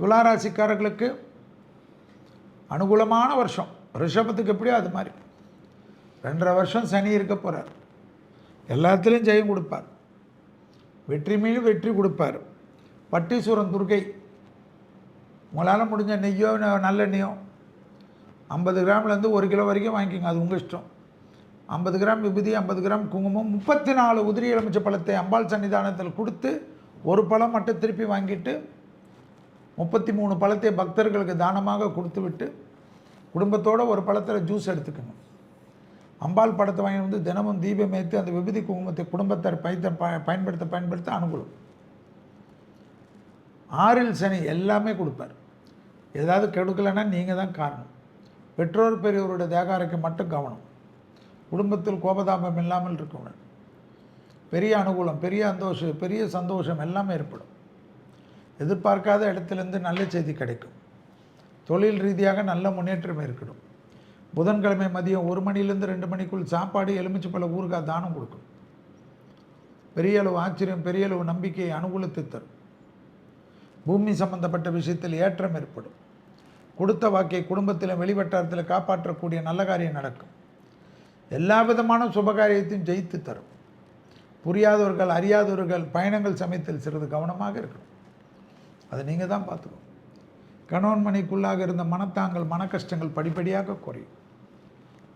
துளாராசிக்காரர்களுக்கு அனுகூலமான வருஷம். ரிஷபத்துக்கு எப்படியோ அது மாதிரி. ரெண்டரை வருஷம் சனி இருக்க போகிறார் எல்லாத்துலேயும் ஜெயம் கொடுப்பார். வெற்றி மீது வெற்றி கொடுப்பார். பட்டீஸ்வரன் துர்கை. உங்களால் முடிஞ்ச நெய்யோ நல்லெண்ணெயோ ஐம்பது கிராம்லேருந்து ஒரு கிலோ வரைக்கும் வாங்கிக்கோங்க. அது உங்கள் இஷ்டம். ஐம்பது கிராம் விபூதி ஐம்பது கிராம் குங்குமம் முப்பத்தி நாலு உதிரி எலுமிச்சை பழத்தை அம்பாள் சன்னிதானத்தில் கொடுத்து ஒரு பழம் மட்டும் திருப்பி வாங்கிட்டு முப்பத்தி மூணு பழத்தை பக்தர்களுக்கு தானமாக கொடுத்து விட்டு ஒரு பழத்தில் ஜூஸ் எடுத்துக்கணும். அம்பாள் படத்தை வாங்கி வந்து தினமும் தீபம் ஏற்றி அந்த விபதி குங்குமத்தை குடும்பத்தார் பயத்த ப- பயன்படுத்த பயன்படுத்த அனுகூலம். ஆறில் சனி எல்லாமே கொடுப்பார். ஏதாவது கெடுக்கலைன்னா நீங்கள் தான் காரணம். பெற்றோர் பெரியவருடைய தேகாரைக்கு மட்டும் கவனம். குடும்பத்தில் கோபதாபம் இல்லாமல் இருக்கணும். பெரிய அனுகூலம் பெரிய சந்தோஷம் பெரிய சந்தோஷம் எல்லாமே ஏற்படும். எதிர்பார்க்காத இடத்துலேருந்து நல்ல செய்தி கிடைக்கும். தொழில் ரீதியாக நல்ல முன்னேற்றம் இருக்கணும் புதன்கிழமை மதியம் ஒரு மணிலேருந்து ரெண்டு மணிக்குள் சாப்பாடு எலுமிச்சைப்பழ ஊறுகாய் தானம் கொடுக்கும். பெரிய அளவு ஆச்சரியம் பெரிய அளவு நம்பிக்கை அனுகூலத்தை தரும். பூமி சம்பந்தப்பட்ட விஷயத்தில் ஏற்றம் ஏற்படும். கொடுத்த வாக்கை குடும்பத்தில் வெளிவட்டாரத்தில் காப்பாற்றக்கூடிய நல்ல காரியம் நடக்கும். எல்லா விதமான சுபகாரியத்தையும் ஜெயித்து தரும். புரியாதவர்கள் அறியாதவர்கள் பயணங்கள் சமயத்தில் சிறிது கவனமாக இருக்கணும். அதை நீங்கள் தான் பார்த்துக்கணும். கணவன் மனைக்குள்ளாக இருந்த மனத்தாங்கள் மன கஷ்டங்கள் படிப்படியாக குறையும்.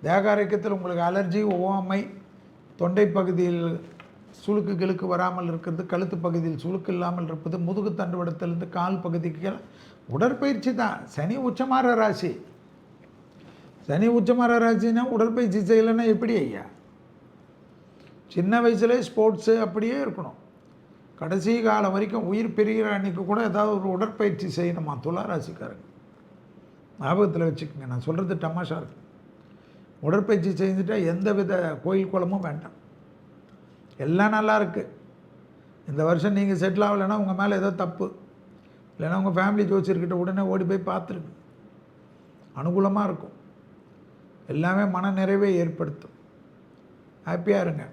தேகாரோக்கியத்தில் உங்களுக்கு அலர்ஜி ஒவ்வாமை தொண்டை பகுதியில் சுளுக்கு கிழுக்கு வராமல் இருக்கிறது கழுத்து பகுதியில் சுழுக்கு இல்லாமல் இருப்பது முதுகு தண்டுவடத்திலிருந்து கால் பகுதிக்கு உடற்பயிற்சி தான். சனி உச்சமாற ராசி. சனி உச்சமாற ராசினா உடற்பயிற்சி செய்யலைன்னா எப்படி ஐயா? சின்ன வயசுலேயே ஸ்போர்ட்ஸு அப்படியே இருக்கணும். கடைசி காலம் வரைக்கும் உயிர் பெறுகிற அன்னைக்கு கூட ஏதாவது ஒரு உடற்பயிற்சி செய்யணுமா? துளாராசிக்காரங்க ஞாபகத்தில் வச்சுக்கோங்க நான் சொல்கிறது டமாஷா இருக்கு. உடற்பயிற்சி செஞ்சுட்டா எந்த வித கோயில் குளமும் வேண்டாம். எல்லாம் நல்லா இருக்குது இந்த வருஷம் நீங்கள் செட்டில் ஆகலைன்னா உங்கள் மேலே ஏதோ தப்பு. இல்லைன்னா உங்கள் ஃபேமிலி ஜோசியர்கிட்ட உடனே ஓடி போய் பார்த்துருங்க. அனுகூலமாக இருக்கும். எல்லாமே மன நிறைவை ஏற்படுத்தும். ஹாப்பியாக இருங்க.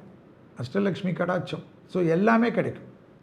அஷ்டலக்ஷ்மி கடாட்சம். ஸோ எல்லாமே கிடைக்கும்.